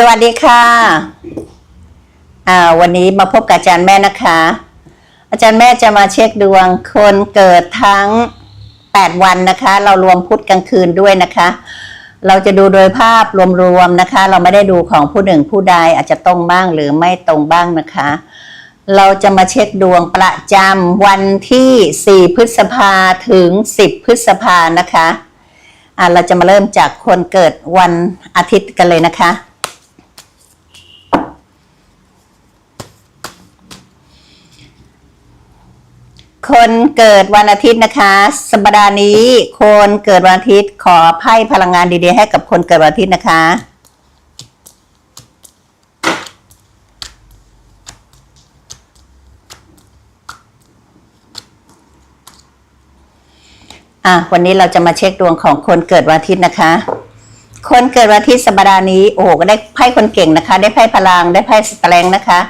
สวัสดีค่ะอ่าวันนี้มาพบกับอาจารย์แม่นะคะ อาจารย์แม่จะมาเช็คดวงคนเกิดทั้ง 8 วันนะคะ เรารวมพุธกลางคืนด้วยนะคะ เราจะดูโดยภาพรวมๆนะคะ เราไม่ได้ดูของผู้หนึ่งผู้ใดอาจจะตรงบ้างหรือไม่ตรงบ้างนะคะ เราจะมาเช็คดวงประจำวันที่ 4 พฤษภาถึง 10 พฤษภานะคะอ่าเราจะมาเริ่มจากคนเกิดวันอาทิตย์กันเลยนะคะ คนเกิดวันอาทิตย์นะคะ สัปดาห์นี้ คนเกิดวันอาทิตย์ขอไพ่พลังงานดีๆ ให้กับคนเกิดวันอาทิตย์นะคะ อะวันนี้เราจะมาเช็คดวงของคนเกิดวันอาทิตย์นะคะ คนเกิดวันอาทิตย์สัปดาห์นี้โอ้โหก็ได้ไพ่คนเก่งนะคะ ได้ไพ่พลังได้ไพ่สแตรงนะคะ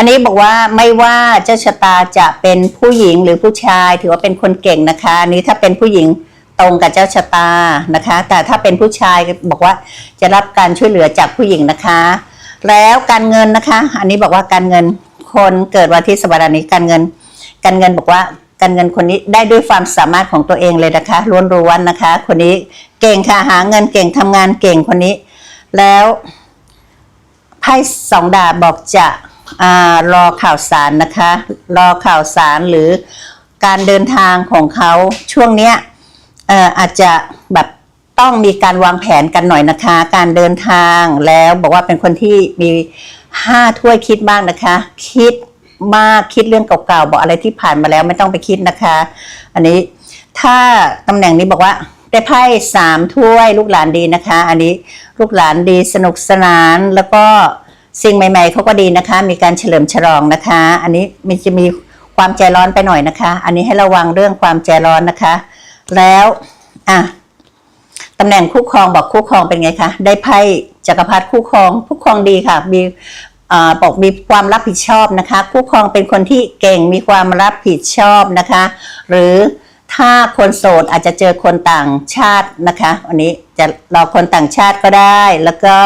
อันนี้บอกว่าไม่ว่าเจ้าชะตาจะเป็นผู้หญิงหรือผู้ชาย ถือว่าเป็นคนเก่งนะคะอันนี้ถ้าเป็นผู้หญิงตรงกับเจ้าชะตานะคะ แต่ถ้าเป็นผู้ชายบอกว่าจะรับการช่วยเหลือจากผู้หญิงนะคะ แล้วการเงินนะคะ อันนี้บอกว่าการเงินคนเกิดวันที่สัปดาห์นี้การเงิน การเงินบอกว่าการเงินคนนี้ได้ด้วยความสามารถของตัวเองเลยนะคะล้วนๆนนะคะ คนนี้เก่งค่ะหาเงินเก่งทำงานเก่งคนนี้ แล้วไพ่สองดาบบอกจะ รอข่าวสารนะคะ รอข่าวสารหรือการเดินทางของเขาช่วงเนี้ยอาจจะแบบต้องมีการวางแผนกันหน่อยนะคะ การเดินทางแล้วบอกว่าเป็นคนที่มีห้าถ้วยคิดบ้างนะคะ คิดมากคิดเรื่องเก่าๆบอกอะไรที่ผ่านมาแล้วไม่ต้องไปคิดนะคะ อันนี้ถ้าตำแหน่งนี้บอกว่าได้ไพ่สามถ้วยลูกหลานดีนะคะ อันนี้ลูกหลานดีสนุกสนานแล้วก็ สิ่งใหม่ ๆเขาก็ดีนะคะ มีการเฉลิมฉลองนะคะ อันนี้มันจะมีความใจร้อนไปหน่อยนะคะ อันนี้ให้ระวังเรื่องความใจร้อนนะคะ แล้วอะตำแหน่งคู่ครองบอกคู่ครองเป็นไงคะได้ไพ่จักรพรรดิคู่ครองคู่ครองดีค่ะ มีอบอกมีความรับผิดชอบนะคะ คู่ครองเป็นคนที่เก่งมีความรับผิดชอบนะคะ หรือถ้าคนโสดอาจจะเจอคนต่างชาตินะคะ วันนี้จะรอคนต่างชาติก็ได้แล้วก็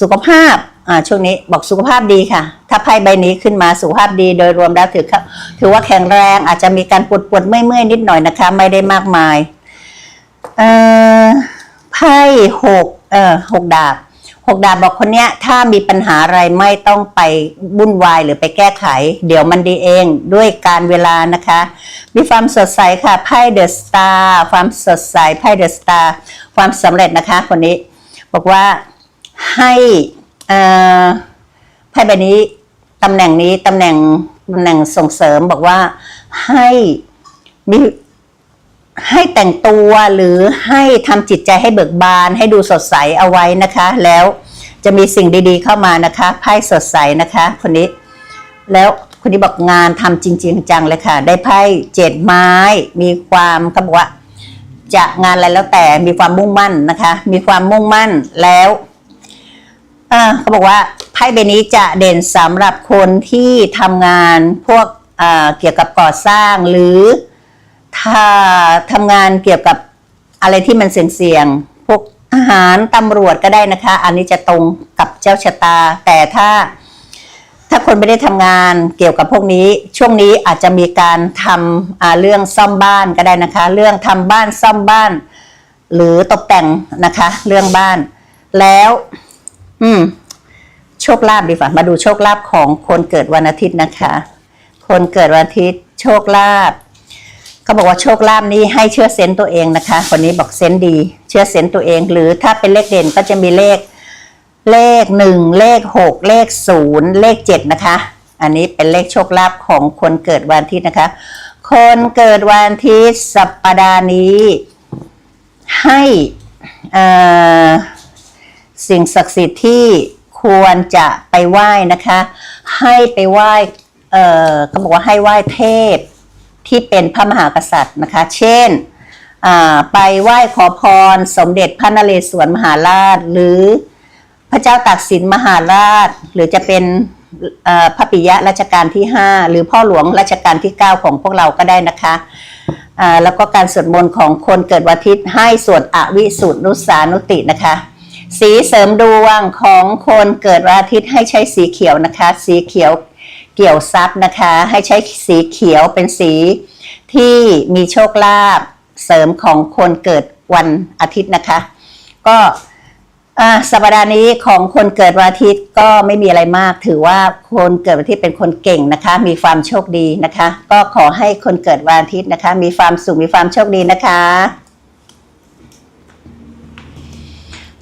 สุขภาพอ่าช่วงนี้บอกสุขภาพดีค่ะ ถ้าไพ่ใบนี้ขึ้นมาสุขภาพดีโดยรวมแล้วถือค่ะถือว่าแข็งแรงอาจจะมีการปวดปวดเมื่อยๆนิดหน่อยนะคะ ไม่ได้มากมายอ่อไพ่หกเอ่อหกดาบหกดาบบอกคนเนี้ยถ้ามีปัญหาอะไรไม่ต้องไปวุ่นวายหรือไปแก้ไข เดี๋ยวมันดีเองด้วยการเวลานะคะ มีความสดใสค่ะไพ่เดอะสตาร์ความสดใสไพ่เดอะสตาร์ความสำเร็จนะคะคนนี้ บอกว่าให้ไพ่ใบนี้ตำแหน่งนี้ตำแหน่งตำแหน่งส่งเสริมบอกว่าให้มีให้แต่งตัวหรือให้ทำจิตใจให้เบิกบาน ให้ดูสดใสเอาไว้นะคะ แล้วจะมีสิ่งดีๆเข้ามานะคะไพ่สดใสนะคะ คนนี้ แล้วคนนี้บอกงานทำจริง ๆ จังเลยค่ะ ได้ไพ่เจ็ดไม้ มีความเขาบอกว่า จะงานอะไรแล้วแต่มีความมุ่งมั่นนะคะ มีความมุ่งมั่นแล้วเออเขาบอกว่าไพ่ใบนี้จะเด่นสำหรับคนที่ทำงานพวกเอ่อเกี่ยวกับก่อสร้างหรือถ้าทำงานเกี่ยวกับอะไรที่มันเสี่ยงๆพวกทหารตำรวจก็ได้นะคะ อันนี้จะตรงกับเจ้าชะตา แต่ถ้า ถ้าคนไม่ได้ทำงานเกี่ยวกับพวกนี้ ช่วงนี้อาจจะมีการทำเรื่องซ่อมบ้านก็ได้นะคะ เรื่องทำบ้านซ่อมบ้าน หรือตกแต่งนะคะ เรื่องบ้าน แล้ว อืม โชคลาภดีกว่ามาดูโชคลาภของคนเกิดวันอาทิตย์นะคะ คนเกิดวันอาทิตย์ โชคลาภเขาบอกว่าโชคลาภนี้ให้เชื่อเซนต์ตัวเองนะคะคนนี้บอกเซนต์ดี เชื่อเซนต์ตัวเอง หรือถ้าเป็นเลขเด่นก็จะมีเลข เลขหนึ่งเลขหกเลขศูนย์เลขเจ็ดนะคะ อันนี้เป็นเลขโชคลาภของคนเกิดวันอาทิตย์นะคะ คนเกิดวันอาทิตย์สัปดาห์นี้ให้สิ่งศักดิ์สิทธิ์ที่ควรจะไปไหว้นะคะ ให้ไปไหว้เออเขาบอกว่าให้ไหว้เทพที่เป็นพระมหากษัตริย์นะคะ เช่นไปไหว้ขอพรสมเด็จพระนเรศวรมหาราชหรือ พระเจ้าตากสินมหาราช หรือจะเป็นพระปิยะรัชกาลที่ 5 หรือพ่อหลวงรัชกาลที่ 9 ของพวกเราก็ได้นะคะแล้วก็การสวดมนต์ของคนเกิดวันอาทิตย์ให้สวดอวิสุทธินุสานุตินะคะ สีเสริมดวงของคนเกิดวันอาทิตย์ให้ใช้สีเขียวนะคะ สีเขียวเกี่ยวทรัพย์นะคะ ให้ใช้สีเขียวเป็นสีที่มีโชคลาภเสริมของคนเกิดวันอาทิตย์นะคะ ก็ อ่าสัปดาห์นี้ของคนเกิดวันอาทิตย์ก็ไม่มีอะไรมาก ถือว่าคนเกิดวันอาทิตย์เป็นคนเก่งนะคะ มีความโชคดีนะคะ ก็ขอให้คนเกิดวันอาทิตย์นะคะ มีความสุขมีความโชคดีนะคะ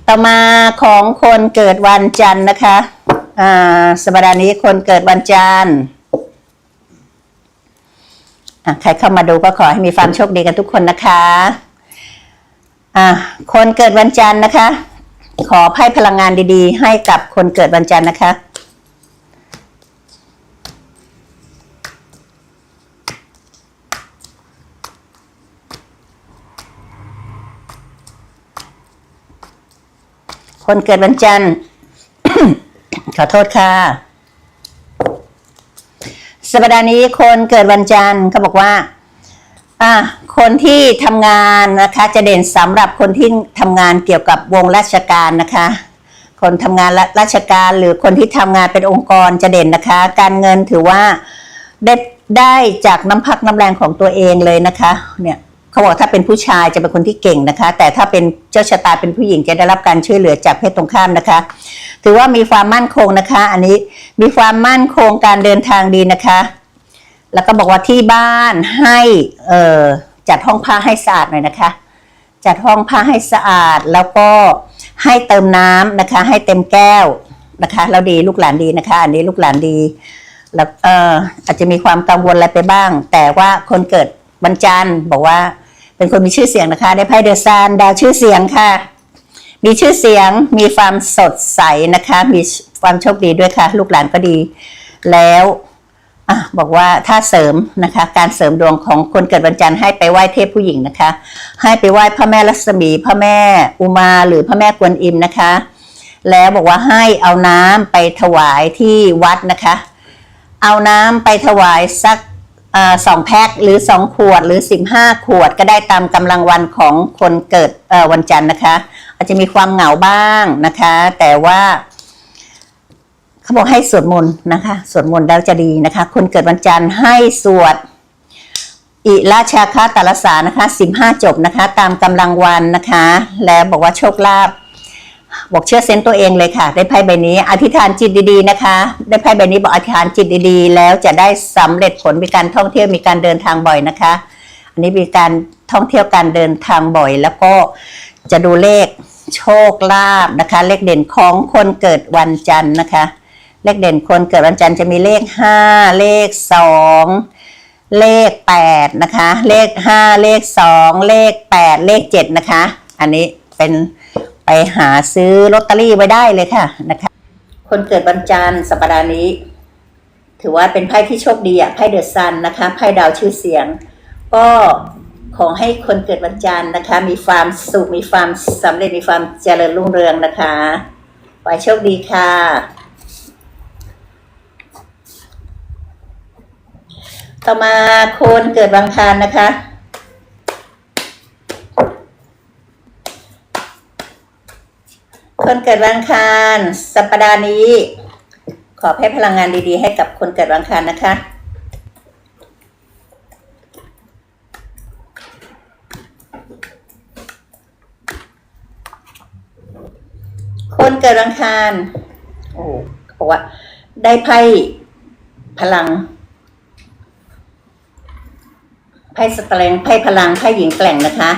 ต่อมาของคนเกิดวันจันทร์นะคะอ่าสัปดาห์นี้คนเกิดวันจันทร์อะใครเข้ามาดูก็ขอให้มีความโชคดีกันทุกคนนะคะ อะคนเกิดวันจันทร์นะคะ ขอให้พลังงานดีๆ ให้กับคนเกิดวันจันทร์นะคะคนเกิดวันจันทร์ ขอโทษค่ะ สัปดาห์นี้คนเกิดวันจันทร์เขาบอกว่า อะคนที่ทำงานนะคะ จะเด่นสำหรับคนที่ทำงานเกี่ยวกับวงราชการนะคะ คนทำงานรัราชการหรือคนที่ทำงานเป็นองค์กรจะเด่นนะคะ การเงินถือว่าได้ได้จากน้ำพักน้ำแรงของตัวเองเลยนะคะ เนี่ยเขาบอกถ้าเป็นผู้ชายจะเป็นคนที่เก่งนะคะ แต่ถ้าเป็นเจ้าชะตาเป็นผู้หญิงจะได้รับการช่วยเหลือจากเพศตรงข้ามนะคะ ถือว่ามีความมั่นคงนะคะ อันนี้มีความมั่นคงการเดินทางดีนะคะ แล้วก็บอกว่าที่บ้านให้เออจัดห้องผ้าให้สะอาดหน่อยนะคะ จัดห้องผ้าให้สะอาดแล้วก็ให้เติมน้ำนะคะ ให้เต็มแก้วนะคะแล้วดีลูกหลานดีนะคะ อันนี้ลูกหลานดี แล้วเอออาจจะมีความกังวลอะไรไปบ้าง แต่ว่าคนเกิดวันจันทร์บอกว่าเป็นคนมีชื่อเสียงนะคะ ได้ไพ่เดอะซานดาวชื่อเสียงค่ะ มีชื่อเสียงมีความสดใสนะคะ มีความโชคดีด้วยค่ะ ลูกหลานก็ดี แล้ว อะบอกว่าถ้าเสริมนะคะ การเสริมดวงของคนเกิดวันจันทร์ให้ไปไหว้เทพผู้หญิงนะคะ ให้ไปไหว้พระแม่ลักษมีพระแม่อุมาหรือพระแม่กวนอิมนะคะ แล้วบอกว่าให้เอาน้ำไปถวายที่วัดนะคะ เอาน้ำไปถวายสักอสองแพ็คหรือสองขวดหรือสิบห้าขวดก็ได้ตามกำลังวันของคนเกิดวันจันทร์นะคะ อาจจะมีความเหงาบ้างนะคะ แต่ว่า เขาบอกให้สวดมนต์นะคะสวดมนต์แล้วจะดีนะคะ คนเกิดวันจันทร์ให้สวด อิราชาคาตาลสานะคะสิบห้าจบนะคะ ตามกำลังวันนะคะ แล้วบอกว่าโชคลาภบอกเชื่อเซนต์ตัวเองเลยค่ะ ได้ไพ่ใบนี้ อธิษฐานจิตดีๆนะคะ ได้ไพ่ใบนี้บอกอธิษฐานจิตดีๆ แล้วจะได้สำเร็จผลมีการท่องเที่ยวมีการเดินทางบ่อยนะคะ อันนี้มีการท่องเที่ยวการเดินทางบ่อย แล้วก็จะดูเลขโชคลาภนะคะ เลขเด่นของคนเกิดวันจันทร์นะคะ เลขเด่นคนเกิดวันจันทร์จะมีเลขห้าเลขสองเลขแปดนะคะ เลขห้าเลขสองเลขแปดเลขเจ็ดนะคะ อันนี้เป็นไปหาซื้อลอตเตอรี่ไว้ได้เลยค่ะนะคะ คนเกิดวันจันทร์สัปดาห์นี้ ถือว่าเป็นไพ่ที่โชคดีอะไพ่เดอะซันนะคะไพ่ดาวชื่อเสียง ก็ขอให้คนเกิดวันจันทร์นะคะ มีความสุขมีความสำเร็จมีความเจริญรุ่งเรืองนะคะขอให้โชคดีค่ะ ต่อมาคนเกิดวันอังคารนะคะ คนเกิดวันอังคารสัปดาห์นี้ ขอให้พลังงานดีๆ ให้กับคนเกิดวันอังคารนะคะคนเกิดวันอังคารโอ้บอกว่า ได้ไพ่พลัง ไพ่สแตรงไพ่พลังไพ่หญิงแกร่งนะคะ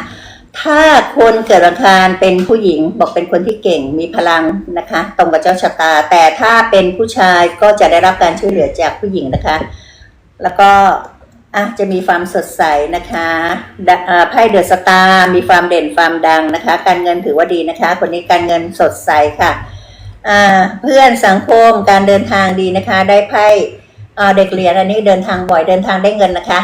ถ้าคนเกิดวันอังคารเป็นผู้หญิงบอกเป็นคนที่เก่งมีพลังนะคะ ตรงกับเจ้าชะตา แต่ถ้าเป็นผู้ชายก็จะได้รับการช่วยเหลือจากผู้หญิงนะคะ แล้วก็อะจะมีความสดใสนะคะไพ่เดอะสตาร์มีความเด่นความดังนะคะ การเงินถือว่าดีนะคะ คนนี้การเงินสดใสค่ะเพื่อนสังคมการเดินทางดีนะคะ ได้ไพ่เด็กเรียนอันนี้เดินทางบ่อยเดินทางได้เงินนะคะ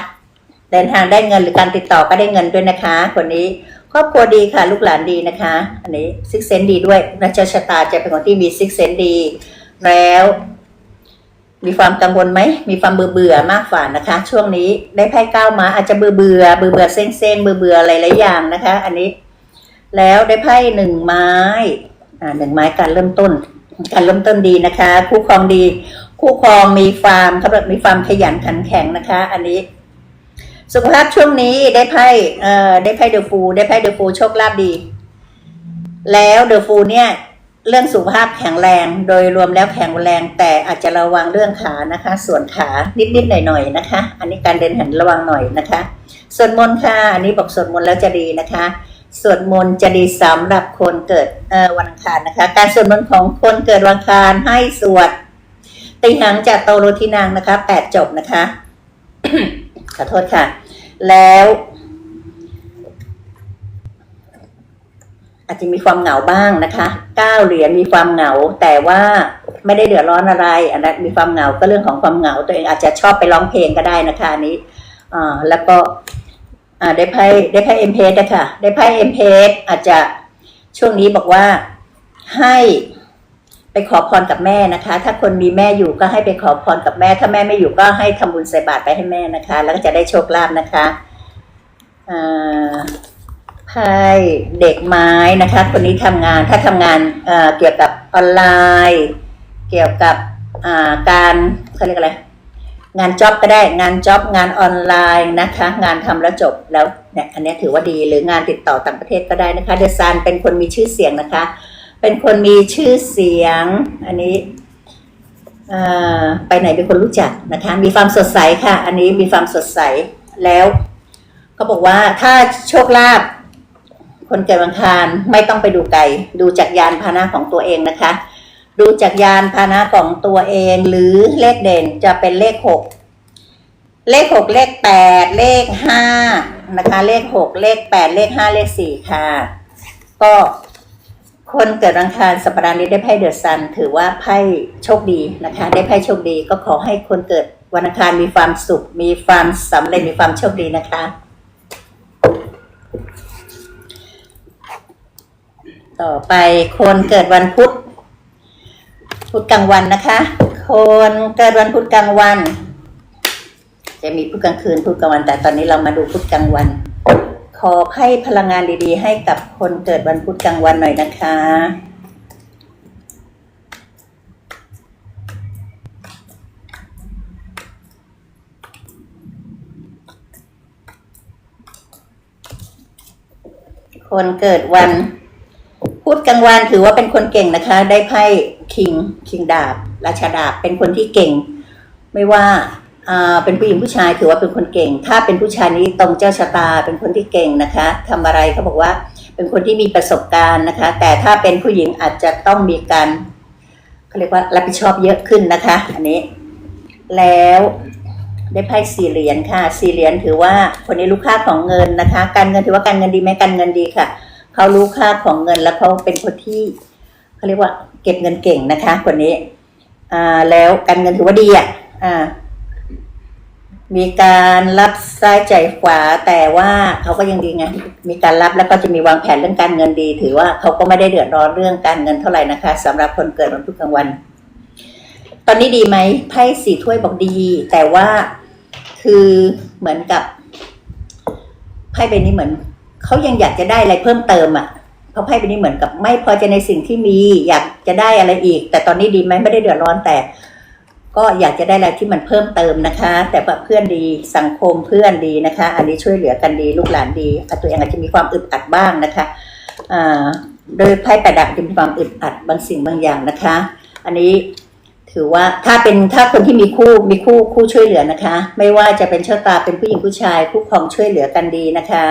ดินทางได้เงินหรือการติดต่อก็ได้เงินด้วยนะคะ คนนี้ครอบครัวดีค่ะ ลูกหลานดีนะคะ อันนี้ซิกเซนดีด้วยนักเจ้าชะตาจะเป็นคนที่มีซิกเซนดี แล้ว มีความกังวลไหมมีความเบื่อเบื่อมากฝ่านะคะ ช่วงนี้ได้ไพ่เก้ามาอาจจะเบื่อเบื่อเบื่อเบื่อเซ็งเซ็งเบื่อเบื่อหลายอย่างนะคะ อันนี้ แล้วได้ไพ่หนึ่งไม้อ่าหนึ่งไม้การเริ่มต้น การเริ่มต้นดีนะคะ คู่ครองดี คู่ครองมีฟามเขาแบบมีฟามขยันขันแข็งนะคะ อันนี้ สุขภาพช่วงนี้ได้ไพ่เอ่อได้ไพ่เดอะฟูได้ไพ่เดอะฟูโชคลาภดี แล้วเดอะฟูเนี่ยเรื่องสุขภาพแข็งแรงโดยรวมแล้วแข็งแรงแต่อาจจะระวังเรื่องขานะคะ ส่วนขานิดๆหน่อยๆนะคะ อันนี้การเดินหันระวังหน่อยนะคะสวดมนต์ค่ะอันนี้บอกสวดมนต์แล้วจะดีนะคะสวดมนต์จะดีสำหรับคนเกิดวันอังคารนะคะ การสวดมนต์ของคนเกิดวันอังคารให้สวดติหังจากโตโรทินางนะคะแปดจบนะคะ ขอโทษค่ะ แล้วอาจจะมีความเหงาบ้างนะคะเก้าเหรียญมีความเหงา แต่ว่าไม่ได้เดือดร้อนอะไรอันนั้นมีความเหงาก็เรื่องของความเหงา ตัวเองอาจจะชอบไปร้องเพลงก็ได้นะคะอันนี้อ่าแล้วก็อ่าได้ไพ่ได้ไพ่เอ็มเพสนะคะได้ไพ่เอ็มเพสอาจจะช่วงนี้บอกว่าให้ ไปขอพรกับแม่นะคะ ถ้าคนมีแม่อยู่ก็ให้ไปขอพรกับแม่ ถ้าแม่ไม่อยู่ก็ให้ทำบุญใส่บาตรไปให้แม่นะคะ แล้วก็จะได้โชคลาภนะคะไพ่เด็กไม้นะคะ คนนี้ทำงานถ้าทำงานเกี่ยวกับออนไลน์ เกี่ยวกับการเขาเรียกอะไรงานจ็อบก็ได้งานจ็อบงานออนไลน์นะคะ งานทำแล้วจบแล้วเนี่ยอันนี้ถือว่าดีหรืองานติดต่อต่างประเทศก็ได้นะคะ เดซานเป็นคนมีชื่อเสียงนะคะ เป็นคนมีชื่อเสียง อันนี้ไปไหนเป็นคนรู้จักนะคะ มีความสดใสค่ะ อันนี้มีความสดใสแล้วเขาบอกว่าถ้าโชคลาภคนเกิดวันอังคารไม่ต้องไปดูไกลดูจากยานพาหนะของตัวเองนะคะ ดูจากยานพาหนะของตัวเอง หรือเลขเด่นจะเป็นเลขหกเลขหกเลขแปดเลขห้านะคะ เลขหกเลขแปดเลขห้าเลขสี่ค่ะ ก็ คนเกิดวันอังคารสัปดาห์นี้ได้ไพ่เดอะซัน ถือว่าไพ่โชคดีนะคะ ได้ไพ่โชคดีก็ขอให้คนเกิดวันอังคารมีความสุข มีความสำเร็จมีความโชคดีนะคะ ต่อไปคนเกิดวันพุธพุธกลางวันนะคะ คนเกิดวันพุธกลางวัน จะมีพุธกลางคืนพุธกลางวัน แต่ตอนนี้เรามาดูพุธกลางวัน ขอให้พลังงานดีๆ ให้กับคนเกิดวันพุธกลางวันหน่อยนะคะ คนเกิดวัน พูดกลางวันถือว่าเป็นคนเก่งนะคะ ได้ไพ่คิงคิงดาบ ราชาดาบเป็นคนที่เก่ง ไม่ว่าอ่า เป็นผู้หญิงผู้ชายถือว่าเป็นคนเก่ง ถ้าเป็นผู้ชายนี้ตรงเจ้าชะตาเป็นคนที่เก่งนะคะทำอะไรเขาบอกว่าเป็นคนที่มีประสบการณ์นะคะ แต่ถ้าเป็นผู้หญิงอาจจะต้องมีการเขาเรียกว่ารับผิดชอบเยอะขึ้นนะคะ อันนี้ แล้วได้ไพ่สี่เหรียญค่ะ สี่เหรียญถือว่าคนนี้รู้ค่าของเงินนะคะ การเงินถือว่าการเงินดีไหมการเงินดีค่ะ เขารู้ค่าของเงินแล้วเขาเป็นคนที่เขาเรียกว่า เก็บเงินเก่งนะคะ คนนี้ อ่า แล้วการเงินถือว่าดีอะ อ่า มีการรับซ้ายใจขวาแต่ว่าเขาก็ยังดีไงมีการรับแล้วก็จะมีวางแผนเรื่องการเงินดี ถือว่าเขาก็ไม่ได้เดือดร้อนเรื่องการเงินเท่าไหร่นะคะสำหรับคนเกิดวันพุธกลางวัน ตอนนี้ดีไหมไพ่สี่ถ้วยบอกดี แต่ว่าคือเหมือนกับไพ่ใบนี้เหมือนเขายังอยากจะได้อะไรเพิ่มเติมอะเพราะไพ่ใบนี้เหมือนกับไม่พอใจในสิ่งที่มี อยากจะได้อะไรอีก แต่ตอนนี้ดีไหมไม่ได้เดือดร้อนแต่ ก็อยากจะได้อะไรที่มันเพิ่มเติมนะคะ แต่ว่าเพื่อนดีสังคมเพื่อนดีนะคะ อันนี้ช่วยเหลือกันดีลูกหลานดีตัวเองอาจจะมีความอึดอัดบ้างนะคะโดยไพ่ประดับจะมีความอึดอัดบางสิ่งบางอย่างนะคะ อันนี้ถือว่าถ้าเป็นถ้าคนที่มีคู่มีคู่คู่ช่วยเหลือนะคะ ไม่ว่าจะเป็นเช่าตาเป็นผู้หญิงผู้ชายคู่ครองช่วยเหลือกันดีนะคะ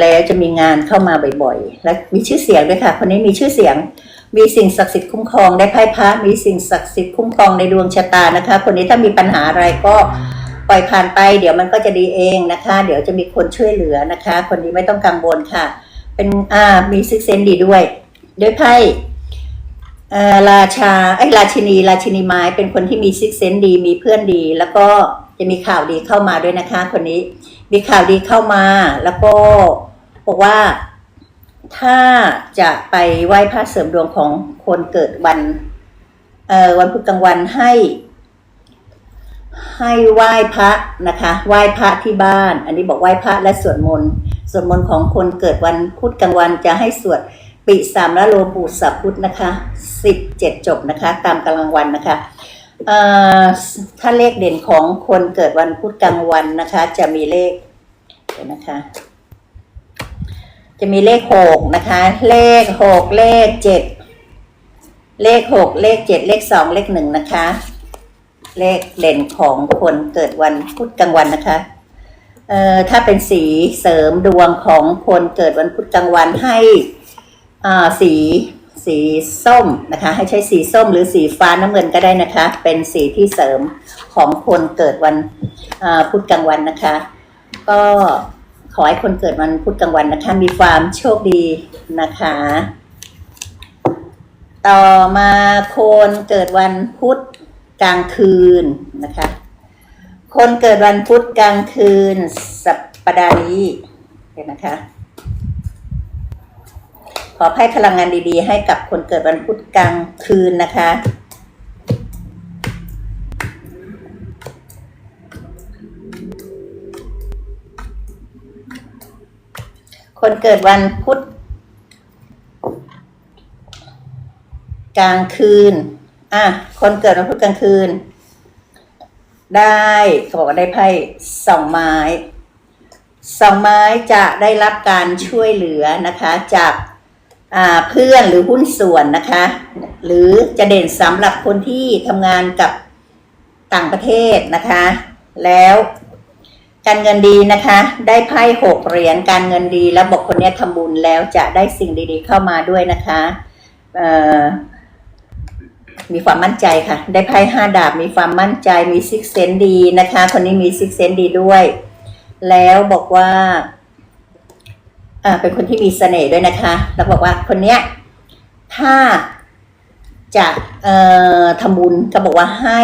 แล้วจะมีงานเข้ามาบ่อยๆ และมีชื่อเสียงด้วยค่ะ คนนี้มีชื่อเสียง มีสิ่งศักดิ์สิทธิ์คุ้มครองได้ไพ่พระมีสิ่งศักดิ์สิทธิ์คุ้มครองในดวงชะตานะคะ คนนี้ถ้ามีปัญหาอะไรก็ปล่อยผ่านไป เดี๋ยวมันก็จะดีเองนะคะ เดี๋ยวจะมีคนช่วยเหลือนะคะ คนนี้ไม่ต้องกังวลค่ะ เป็นอ่ามีซิกเซนดีด้วยด้วยไพ่เอ่อราชาไอ้ยราชินี ราชินีไม้เป็นคนที่มีซิกเซนดี มีเพื่อนดี แล้วก็จะมีข่าวดีเข้ามาด้วยนะคะ คนนี้มีข่าวดีเข้ามาแล้วก็บอกว่า ถ้าจะไปไหว้พระเสริมดวงของคนเกิดวันเอ่อวันพุธกลางวันให้ ให้ไหว้พระนะคะ ไหว้พระที่บ้าน อันนี้บอกไหว้พระและสวดมนต์สวดมนต์ของคนเกิดวันพุธกลางวันจะให้สวดปิสามละโลปูสัพพุทธนะคะสิบเจ็ดจบนะคะ ตามกลังวันนะคะเอ่อถ้าเลขเด่นของคนเกิดวันพุธกลางวันนะคะ จะมีเลขเดี๋ยวนะคะ จะมีเลขหกนะคะ เลขหกเลขเจ็ดเลขหกเลขเจ็ดเลขสองเลขหนึ่งนะคะ เลขเด่นของคนเกิดวันพุธกลางวันนะคะเอ่อถ้าเป็นสีเสริมดวงของคนเกิดวันพุธกลางวันให้อ่าสีสีส้มนะคะ ให้ใช้สีส้มหรือสีฟ้าน้ำเงินก็ได้นะคะ เป็นสีที่เสริมของคนเกิดวันอ่าพุธกลางวันนะคะ ก็ ขอให้คนเกิดวันพุธกลางวันนะคะ มีความโชคดีนะคะ ต่อมาคนเกิดวันพุธกลางคืนนะคะ คนเกิดวันพุธกลางคืน สัปดาห์นี้เห็นนะคะ ขอให้พลังงานดีๆ ให้กับคนเกิดวันพุธกลางคืนนะคะ คนเกิดวันพุธกลางคืน อะ คนเกิดวันพุธกลางคืน ได้เขาบอกว่าได้ไพ่สองไม้สองไม้จะได้รับการช่วยเหลือนะคะ จากเพื่อนหรือหุ้นส่วนนะคะ หรือจะเด่นสำหรับคนที่ทำงานกับต่างประเทศนะคะ แล้ว การเงินดีนะคะ ได้ไพ่หกเหรียญการเงินดี แล้วบอกคนนี้ทำบุญแล้วจะได้สิ่งดีๆเข้ามาด้วยนะคะมีความมั่นใจค่ะ ได้ไพ่ห้าดาบมีความมั่นใจมีซิกเซนดีนะคะ คนนี้มีซิกเซนดีด้วย แล้วบอกว่าเป็นคนที่มีเสน่ห์ด้วยนะคะ แล้วบอกว่าคนเนี้ยถ้าจะทำบุญก็บอกว่าให้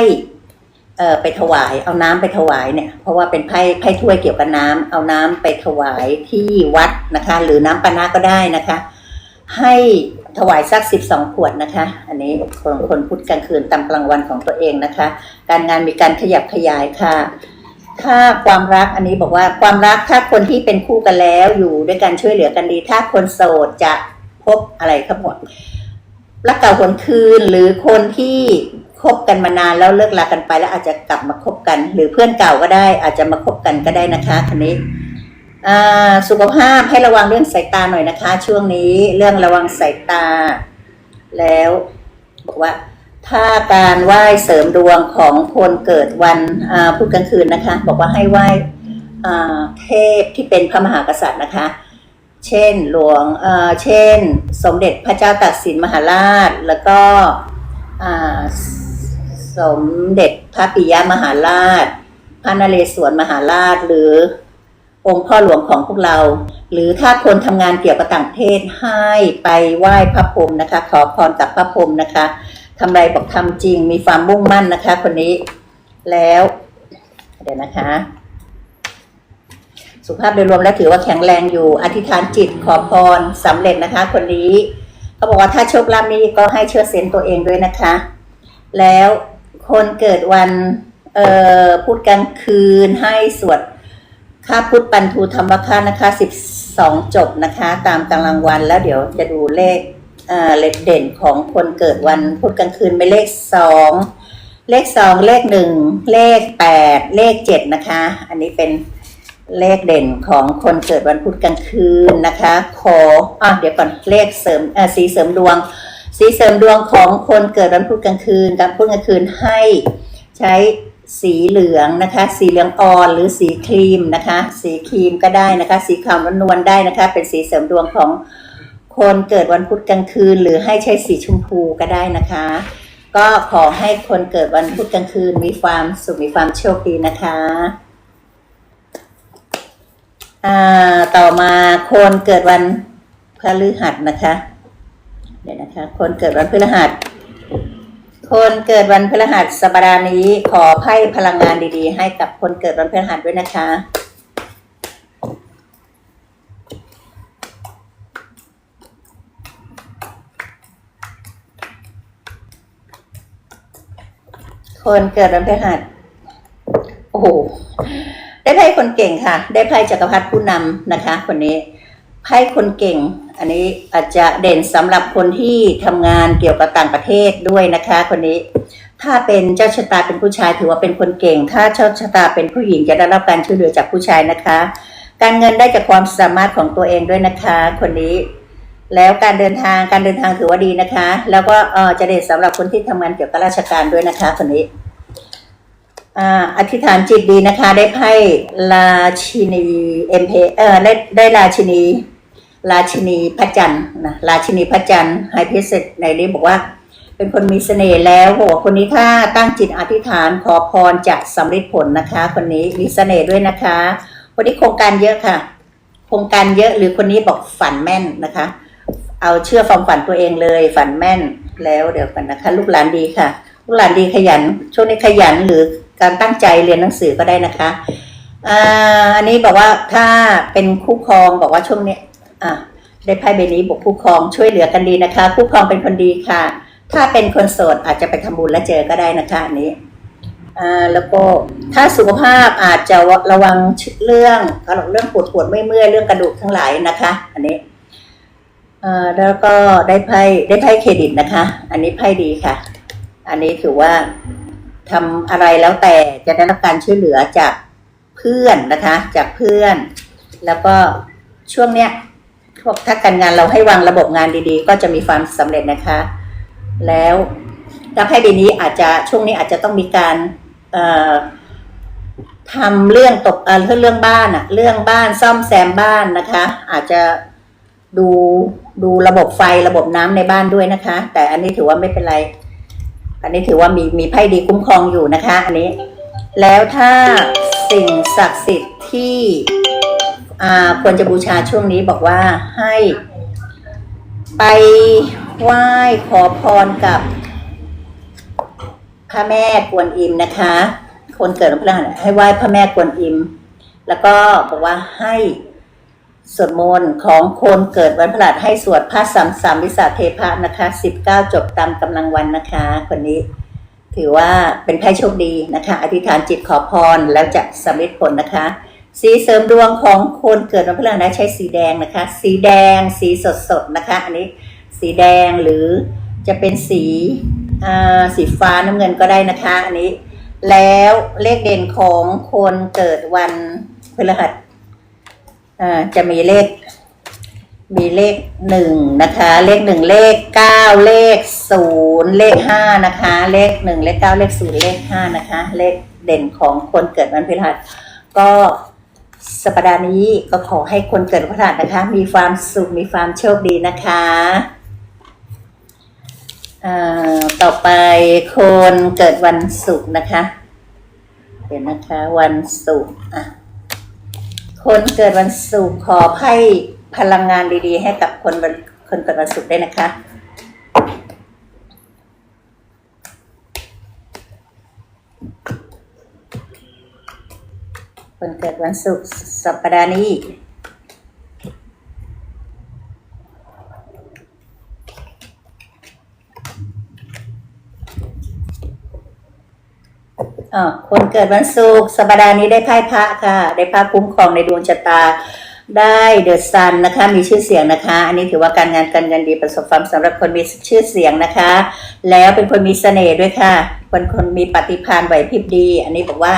เออไปถวายเอาน้ำไปถวายเนี่ย เพราะว่าเป็นไพ่ไพ่ถ้วยเกี่ยวกับน้ำเอาน้ำไปถวายที่วัดนะคะ หรือน้ำปานะก็ได้นะคะ ให้ถวายสักสิบสองขวดนะคะ อันนี้คนคนพุทธกลางคืนตามกลางวันของตัวเองนะคะ การงานมีการขยับขยายค่ะ ถ้าความรักอันนี้บอกว่าความรักถ้าคนที่เป็นคู่กันแล้วอยู่ด้วยกันช่วยเหลือกันดี ถ้าคนโสดจะพบอะไรครับหมดรักเก่าหวนคืนหรือคนที่ คบกันมานานแล้วเลิกลากันไปแล้วอาจจะกลับมาคบกัน หรือเพื่อนเก่าก็ได้ อาจจะมาคบกันก็ได้นะคะคันนี้สุขภาพให้ระวังเรื่องสายตาหน่อยนะคะ ช่วงนี้เรื่องระวังสายตา แล้วบอกว่า ถ้าการไหว้เสริมดวงของคนเกิดวันพุธกลางคืนนะคะ บอกว่าให้ไหว้เทพที่เป็นพระมหากษัตริย์นะคะ เช่นหลวงเช่น สมเด็จพระเจ้าตากสินมหาราช แล้วก็ สมเด็จพระปิยมหาราช พระนเรศวรมหาราช หรือองค์พ่อหลวงของพวกเรา หรือถ้าคนทำงานเกี่ยวกับต่างประเทศให้ไปไหว้พระพรหมนะคะ ขอพรกับพระพรหมนะคะทำไรบอกทำจริงมีความมุ่งมั่นนะคะ คนนี้แล้วเดี๋ยวนะคะ สุขภาพโดยรวมแล้วถือว่าแข็งแรงอยู่ อธิษฐานจิตขอพรสำเร็จนะคะ คนนี้เขาบอกว่าถ้าโชคลาภนี้ก็ให้เชื่อเซนต์ตัวเองด้วยนะคะ แล้ว คนเกิดวันเอ่อพูดกลางคืนให้สวดค่าพุทธปันทูธรรมค่านะคะสิบสองจบนะคะ ตามกลังวันแล้วเดี๋ยวจะดูเลขเอ่อเลขเด่นของคนเกิดวันพุธกลางคืนเป็นเลขสองเลขสองเลขหนึ่งเลขแปดเลขเจ็ดนะคะ อันนี้เป็นเลขเด่นของคนเกิดวันพุธกลางคืนนะคะ ขออะเดี๋ยวก่อนเลขเสริมอ่อสีเสริมดวง สีเสริมดวงของคนเกิดวันพุธกลางคืนการพุธกลางคืนให้ใช้สีเหลืองนะคะ สีเหลืองอ่อนหรือสีครีมนะคะ สีครีมก็ได้นะคะ สีขาวนวลๆได้นะคะ เป็นสีเสริมดวงของคนเกิดวันพุธกลางคืน หรือให้ใช้สีชมพูก็ได้นะคะ ก็ขอให้คนเกิดวันพุธกลางคืนมีความสุขมีความโชคดีนะคะอ่าต่อมาคนเกิดวันพฤหัสนะคะ ดี๋ยวนะคะ คนเกิดวันพฤหัส คนเกิดวันพฤหัสสัปดาห์นี้ขอไพ่พลังงานดีๆ ให้กับคนเกิดวันพฤหัสด้วยนะคะคนเกิดวันพฤหัส โอ้โห ได้ไพ่คนเก่งค่ะ ได้ไพ่จักรพรรดิผู้นำนะคะ คนนี้ ไพ่คนเก่ง อันนี้อาจจะเด่นสำหรับคนที่ทำงานเกี่ยวกับต่างประเทศด้วยนะคะ คนนี้ ถ้าเป็นเจ้าชะตาเป็นผู้ชายถือว่าเป็นคนเก่ง ถ้าเจ้าชะตาเป็นผู้หญิงจะได้รับการช่วยเหลือจากผู้ชายนะคะ การเงินได้จากความสามารถของตัวเองด้วยนะคะ คนนี้ แล้วการเดินทางการเดินทางถือว่าดีนะคะ แล้วก็เออจะเด่นสำหรับคนที่ทำงานเกี่ยวกับราชการด้วยนะคะ คนนี้อ่าอธิษฐานจิตดีนะคะ ได้ไพ่ราชินีเอ็มเพเออได้ได้ราชินี ราชินีพระจันทร์นะราชินีพระจันทร์ไฮเพสในนี้บอกว่า เป็นคนมีเสน่ห์แล้วบอกว่าคนนี้ถ้าตั้งจิตอธิษฐานขอพรจะสำเร็จผลนะคะ คนนี้มีเสน่ห์ด้วยนะคะ คนนี้โครงการเยอะค่ะ โครงการเยอะหรือคนนี้บอกฝันแม่นนะคะ เอาเชื่อความฝันตัวเองเลยฝันแม่นแล้วเดี๋ยวกันนะคะ ลูกหลานดีค่ะ ลูกหลานดีขยัน ช่วงนี้ขยันหรือการตั้งใจเรียนหนังสือก็ได้นะคะอ่าอันนี้บอกว่าถ้าเป็นคู่ครองบอกว่าช่วงนี้ อะได้ไพ่ใบนี้บอกคู่ครองช่วยเหลือกันดีนะคะคู่ครองเป็นคนดีค่ะ ถ้าเป็นคนโสดอาจจะไปทำบุญและเจอก็ได้นะคะอันนี้อ่าแล้วก็ถ้าสุขภาพอาจจะระวังเรื่องเรื่องปวดปวดเมื่อยเมื่อยเรื่องกระดูกทั้งหลายนะคะ อันนี้อ่อแล้วก็ได้ไพ่ได้ไพ่เครดิตนะคะ อันนี้ไพ่ดีค่ะ อันนี้ถือว่าทำอะไรแล้วแต่จะได้รับการช่วยเหลือจากเพื่อนนะคะ จากเพื่อน แล้วก็ช่วงเนี้ย พวกถ้าการงานเราให้วางระบบงานดีๆ ก็จะมีความสำเร็จนะคะ แล้วถ้าไพ่ใบนี้อาจจะช่วงนี้อาจจะต้องมีการทำเรื่องตกเอ่อเรื่องบ้านอะเรื่องบ้านซ่อมแซมบ้านนะคะ อาจจะดูดูระบบไฟระบบน้ำในบ้านด้วยนะคะ แต่อันนี้ถือว่าไม่เป็นไร อันนี้ถือว่ามีมีไพ่ดีคุ้มครองอยู่นะคะ อันนี้ แล้วถ้าสิ่งศักดิ์สิทธิ์ที่ ควรจะบูชาช่วงนี้บอกว่าให้ ไปไหว้ขอพรกับพระแม่กวนอิมนะคะ คนเกิดวันพฤหัสให้ไหว้พระแม่กวนอิม แล้วก็บอกว่าให้สวดมนต์ของคนเกิดวันพฤหัสให้สวดพระสัมสามวิสาเทพะนะคะสิบเก้าจบตามกำลังวันนะคะ คนนี้ถือว่าเป็นไพ่โชคดีนะคะ อธิษฐานจิตขอพรแล้วจะสำเร็จผลนะคะ สีเสริมดวงของคนเกิดวันพฤหัสนะใช้สีแดงนะคะ สีแดงสีสดสดนะคะ อันนี้สีแดงหรือจะเป็นสีสีฟ้าน้ำเงินก็ได้นะคะ อันนี้ แล้วเลขเด่นของคนเกิดวันพฤหัสจะมีเลข มีเลขหนึ่งนะคะ เลขหนึ่งเลขเก้าเลขศูนย์เลขห้านะคะ เลขหนึ่งเลขเก้าเลขศูนย์เลขห้านะคะ เลขเด่นของคนเกิดวันพฤหัสก็ สัปดาห์นี้ก็ขอให้คนเกิดวันพฤหัสนะคะ มีความสุขมีความโชคดีนะคะต่อไปคนเกิดวันศุกร์นะคะ เดี๋ยวนะคะวันศุกร์อะคนเกิดวันศุกร์ขอให้พลังงานดีๆ ให้กับคนคนเกิดวันศุกร์ได้นะคะ คนเกิดวันศุกร์สัปดาห์นี้อ่าคนเกิดวันศุกร์สัปดาห์นี้ได้ไพ่พระค่ะ ได้พระคุ้มครองในดวงชะตา ได้เดอะซันนะคะ มีชื่อเสียงนะคะ อันนี้ถือว่าการงานการเงินดีประสบความสำหรับคนมีชื่อเสียงนะคะ แล้วเป็นคนมีเสน่ห์ด้วยค่ะเป็นคนมีปฏิภาณไหวพริบดี อันนี้บอกว่า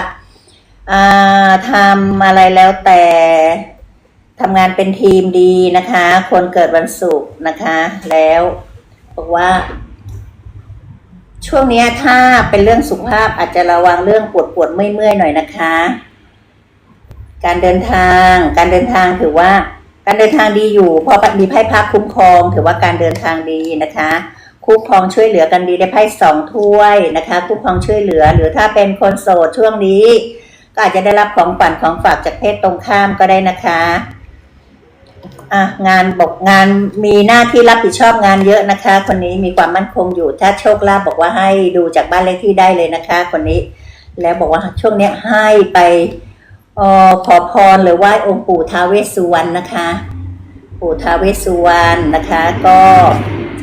ทำอะไรแล้วแต่ทำงานเป็นทีมดีนะคะ คนเกิดวันศุกร์นะคะ แล้วบอกว่า ช่วงนี้ถ้าเป็นเรื่องสุขภาพอาจจะระวังเรื่องปวดปวดเมื่อยเมื่อยๆหน่อยนะคะ การเดินทาง การเดินทางถือว่า การเดินทางดีอยู่ เพราะมีไพ่พักคุ้มครอง ถือว่าการเดินทางดีนะคะคู่ครองช่วยเหลือกันดีได้ไพ่สองถ้วยนะคะ คู่ครองช่วยเหลือ หรือถ้าเป็นคนโสดช่วงนี้ ก็อาจจะได้รับของฝันของฝากจากเพศตรงข้ามก็ได้นะคะอะงานบอกงานมีหน้าที่รับผิดชอบงานเยอะนะคะ คนนี้มีความมั่นคงอยู่ ถ้าโชคลาภบอกว่าให้ดูจากบ้านเลขที่ได้เลยนะคะ คนนี้ แล้วบอกว่าช่วงเนี้ยให้ไปออขอพรหรือไหว้องค์ปู่ท้าเวสสุวรรณนะคะ ปู่ท้าเวสสุวรรณนะคะ ก็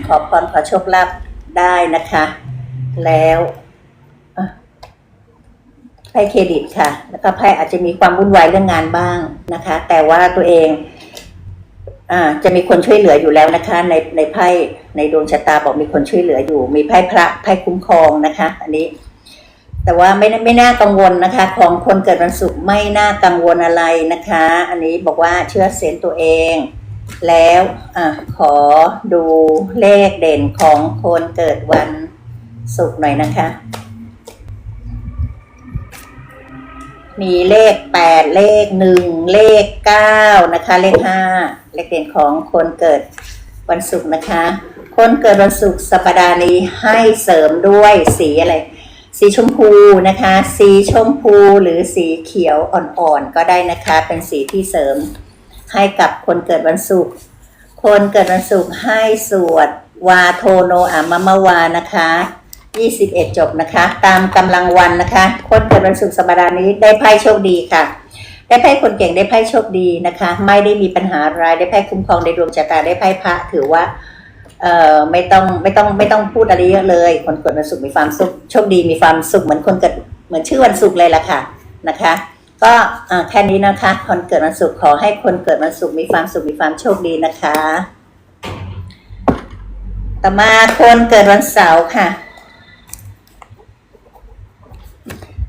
ขอพรขอโชคลาภได้นะคะ แล้ว พ่เครดิตค่ะ แล้วก็ไพ่อาจจะมีความวุ่นวายเรื่องงานบ้างนะคะ แต่ว่าตัวเองอ่าจะมีคนช่วยเหลืออยู่แล้วนะคะ ในในไพ่ในดวงชะตาบอกมีคนช่วยเหลืออยู่ มีไพ่พระไพ่คุ้มครองนะคะ อันนี้ แต่ว่าไม่ไม่น่ากังวลนะคะ ของคนเกิดวันศุกร์ไม่น่ากังวลอะไรนะคะ อันนี้บอกว่าเชื่อเซนส์ตัวเองแล้วอขอดูเลขเด่นของคนเกิดวันศุกร์หน่อยนะคะ มีเลขแปดเลขหนึ่งเลขเก้านะคะ เลขห้าเลขเด่นของคนเกิดวันศุกร์นะคะ คนเกิดวันศุกร์สัปดาห์นี้ให้เสริมด้วยสีอะไร สีชมพูนะคะ สีชมพูหรือสีเขียวอ่อนๆก็ได้นะคะ เป็นสีที่เสริมให้กับคนเกิดวันศุกร์คนเกิดวันศุกร์ให้สวดวาโทโนอามะมะวานะคะ 21 จบนะคะ ตามกำลังวันนะคะคนเกิดวันศุกร์สัปดาห์นี้ได้ไพ่โชคดีค่ะ ได้ไพ่คนเก่งได้ไพ่โชคดีนะคะ ไม่ได้มีปัญหาอะไรได้ไพ่คุ้มครองในดวงชะตาได้ไพ่พระถือว่าเอ่อไม่ต้องไม่ต้องไม่ต้องพูดอะไรเยอะเลย คนเกิดวันศุกร์มีความสุขโชคดีมีความสุขเหมือนคนเกิดเหมือนชื่อวันศุกร์เลยล่ะค่ะนะคะ ก็แค่นี้นะคะ คนเกิดวันศุกร์ขอให้คนเกิดวันศุกร์มีความสุขมีความโชคดีนะคะ ต่อมาคนเกิดวันเสาร์ค่ะ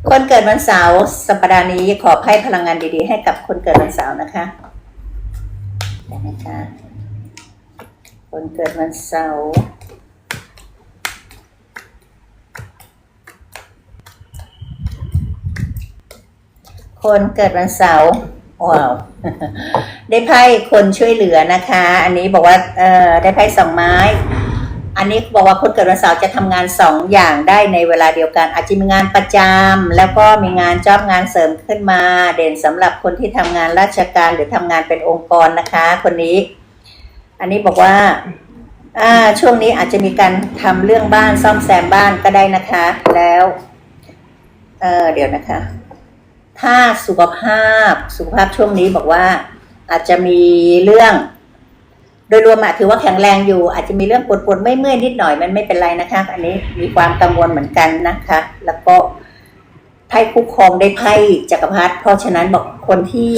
คนเกิดวันเสาร์สัปดาห์นี้ขอให้พลังงานดีๆ ให้กับคนเกิดวันเสาร์นะคะเดี๋ยวนะคะคนเกิดวันเสาร์คนเกิดวันเสาร์ว้าวได้ไพ่คนช่วยเหลือนะคะ อันนี้บอกว่าเออได้ไพ่สองไม้ อันนี้บอกว่าคนเกิดวันเสาร์จะทำงานสองอย่างได้ในเวลาเดียวกัน อาจจะมีงานประจำแล้วก็มีงานจอบงานเสริมขึ้นมา เด่นสำหรับคนที่ทำงานราชการหรือทำงานเป็นองค์กรนะคะ คนนี้ อันนี้บอกว่าอ่าช่วงนี้อาจจะมีการทำเรื่องบ้านซ่อมแซมบ้านก็ได้นะคะ แล้วเออเดี๋ยวนะคะ ถ้าสุขภาพสุขภาพช่วงนี้บอกว่า อาจจะมีเรื่อง โดยรวมอะถือว่าแข็งแรงอยู่ อาจจะมีเรื่องปวดปวดๆไม่เมื่อยนิดหน่อยมันไม่เป็นไรนะคะ อันนี้มีความกังวลเหมือนกันนะคะ แล้วก็ไพ่คู่ครองได้ไพ่จักรพรรดิเพราะฉะนั้นบอกคนที่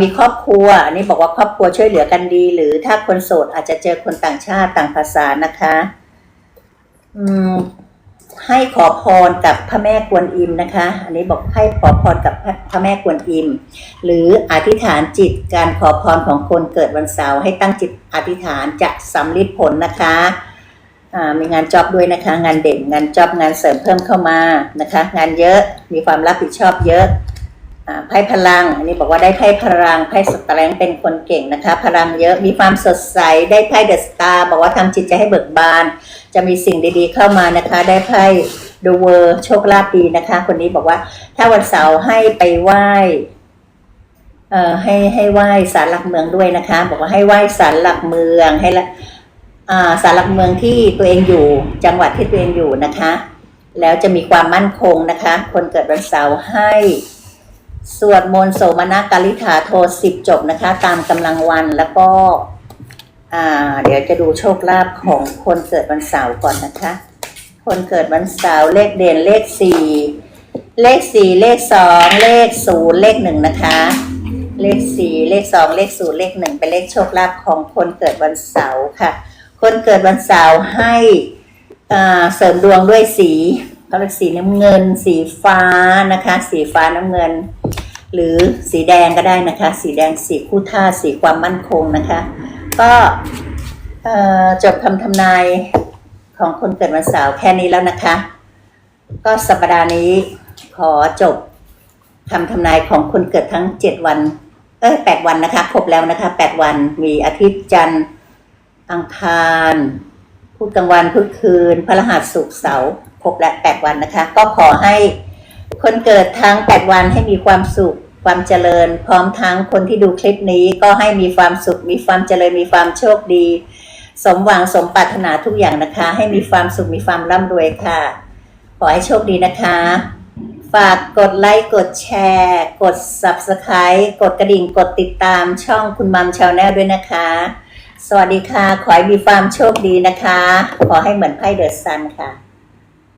มีครอบครัวอันนี้บอกว่าครอบครัวช่วยเหลือกันดี หรือถ้าคนโสดอาจจะเจอคนต่างชาติต่างภาษานะคะ อืม ให้ขอพรกับพระแม่กวนอิมนะคะ อันนี้บอกให้ขอพรกับพระแม่กวนอิม หรืออธิษฐานจิตการขอพรของคนเกิดวันเสาร์ให้ตั้งจิตอธิษฐานจะสำลิดผลนะคะมีงานจ็อบด้วยนะคะ งานเด่นงานจ็อบงานเสริมเพิ่มเข้ามานะคะ งานเยอะมีความรับผิดชอบเยอะไพ่พลัง อันนี้บอกว่าได้ไพ่พลังไพ่สตแรงเป็นคนเก่งนะคะ พลังเยอะมีความสดใสได้ไพ่เดอะสตาร์บอกว่าทำจิตใจให้เบิกบาน จะมีสิ่งดีๆเข้ามานะคะ ได้ไพ่ดูเวอร์โชคลาภดีนะคะ คนนี้บอกว่า ถ้าวันเสาร์ให้ไปไหว้เอ่อให้ให้ไหว้ศาลหลักเมืองด้วยนะคะ บอกว่าให้ไหว้ศาลหลักเมืองให้ละอ่าศาลหลักเมืองที่ตัวเองอยู่ จังหวัดที่ตัวเองอยู่นะคะ แล้วจะมีความมั่นคงนะคะ คนเกิดวันเสาร์ให้สวดมนต์โสมนกาลิธาโทสิบจบนะคะ ตามกำลังวันแล้วก็ เดี๋ยวจะดูโชคลาภของคนเกิดวันเสาร์ก่อนนะคะ คนเกิดวันเสาร์เลขเด่นเลขสี่เลขสี่เลขสองเลขศูนย์เลขหนึ่งนะคะ เลขสี่เลขสองเลขศูนย์เลขหนึ่งเป็นเลขโชคลาภของคนเกิดวันเสาร์ค่ะ คนเกิดวันเสาร์ให้เสริมดวงด้วยสีเขาเรียกสีน้ำเงิน สีฟ้านะคะ สีฟ้าน้ำเงิน หรือสีแดงก็ได้นะคะ สีแดงสีคู่ท่าสีความมั่นคงนะคะ ก็จบคำทำนายของคนเกิดวันเสาร์แค่นี้แล้วนะคะ ก็สัปดาห์นี้ขอจบคำทำนายของคนเกิดทั้งเจ็ดวัน เอ้ยแปดวันนะคะ ครบแล้วนะคะแปดวันมีอาทิตย์จันทร์อังคารพุธกลางวันพุธคืนพฤหัสศุกร์เสาร์ครบและแปดวันนะคะ ก็ขอให้คนเกิดทั้งแปดวันให้มีความสุข ความเจริญ พร้อมทั้งคนที่ดูคลิปนี้ก็ให้มีความสุข มีความเจริญมีความโชคดี สมหวังสมปรารถนาทุกอย่างนะคะ ให้มีความสุขมีความร่ำรวยค่ะ ขอให้โชคดีนะคะ ฝากกดไลค์กดแชร์ กด Subscribe กดกระดิ่งกดติดตามช่องคุณมัมชาแนลด้วยนะคะ สวัสดีค่ะ ขอให้มีความโชคดีนะคะ ขอให้เหมือนไพ่เดอะซันค่ะ